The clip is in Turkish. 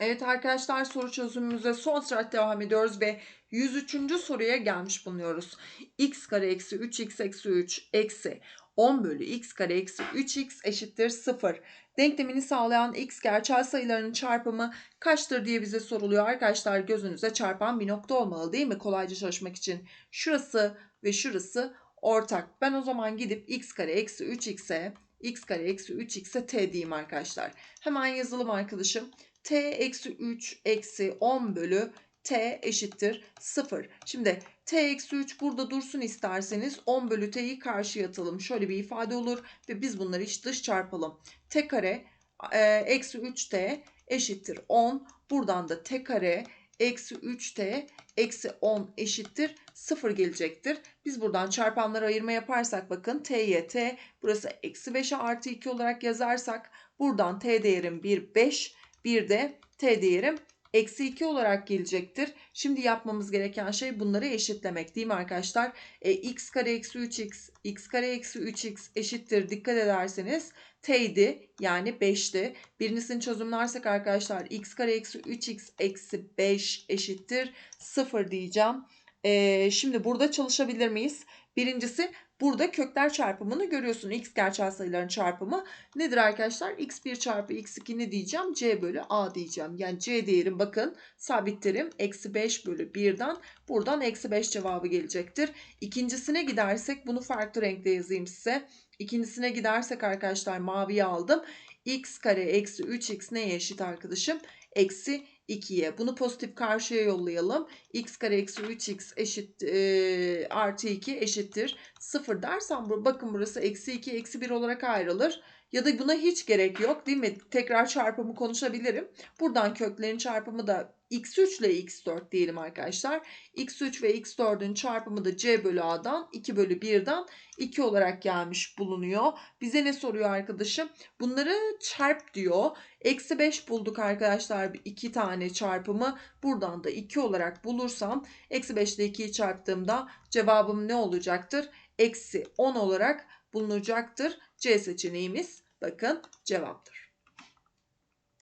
Evet arkadaşlar soru çözümümüze son sıra devam ediyoruz ve 103. soruya gelmiş bulunuyoruz. x kare eksi 3x eksi 3 eksi 10 bölü x kare eksi 3x eşittir 0. Denklemini sağlayan x gerçel sayılarının çarpımı kaçtır diye bize soruluyor. Arkadaşlar gözünüze çarpan bir nokta olmalı değil mi kolayca çalışmak için? Şurası ve şurası ortak. Ben o zaman gidip x kare eksi 3x'e x kare eksi 3x'e t diyeyim arkadaşlar. Hemen yazalım arkadaşım t eksi 3 eksi 10 bölü t eşittir 0. Şimdi t eksi 3 burada dursun isterseniz 10 bölü t'yi karşıya atalım. Şöyle bir ifade olur ve biz bunları iç dış çarpalım. t kare e, eksi 3t eşittir 10. Buradan da t kare eksi 3t eksi 10 eşittir 0 gelecektir. Biz buradan çarpanları ayırma yaparsak bakın t'ye t burası eksi 5'e artı 2 olarak yazarsak buradan t değerim 1 5 bir de t değerim eksi 2 olarak gelecektir. Şimdi yapmamız gereken şey bunları eşitlemek değil mi arkadaşlar? E, x kare eksi 3x, x kare eksi 3x eşittir dikkat ederseniz t'ydi yani 5'ti. Birincisini çözümlersek arkadaşlar x kare eksi 3x eksi 5 eşittir 0 diyeceğim. E, şimdi burada çalışabilir miyiz? Birincisi Burada kökler çarpımını görüyorsun. X gerçel sayıların çarpımı nedir arkadaşlar? x1 çarpı x2 ne diyeceğim? c bölü a diyeceğim. Yani c değerim bakın sabit terim eksi 5 bölü 1'den buradan eksi 5 cevabı gelecektir. İkincisine gidersek bunu farklı renkte yazayım size. İkincisine gidersek arkadaşlar maviye aldım. x kare eksi 3x neye eşit arkadaşım? Eksi 2'ye. Bunu pozitif karşıya yollayalım. x kare eksi 3x eşit e, artı 2 eşittir 0 dersem bakın burası eksi 2 eksi 1 olarak ayrılır. Ya da buna hiç gerek yok değil mi? Tekrar çarpımı konuşabilirim. Buradan köklerin çarpımı da x3 ile x4 diyelim arkadaşlar. x3 ve x4'ün çarpımı da c bölü a'dan 2 bölü 1'den 2 olarak gelmiş bulunuyor. Bize ne soruyor arkadaşım? Bunları çarp diyor. Eksi 5 bulduk arkadaşlar 2 tane çarpımı. Buradan da 2 olarak bulursam eksi 5 ile 2'yi çarptığımda cevabım ne olacaktır? Eksi 10 olarak bulunacaktır. C seçeneğimiz bakın cevaptır.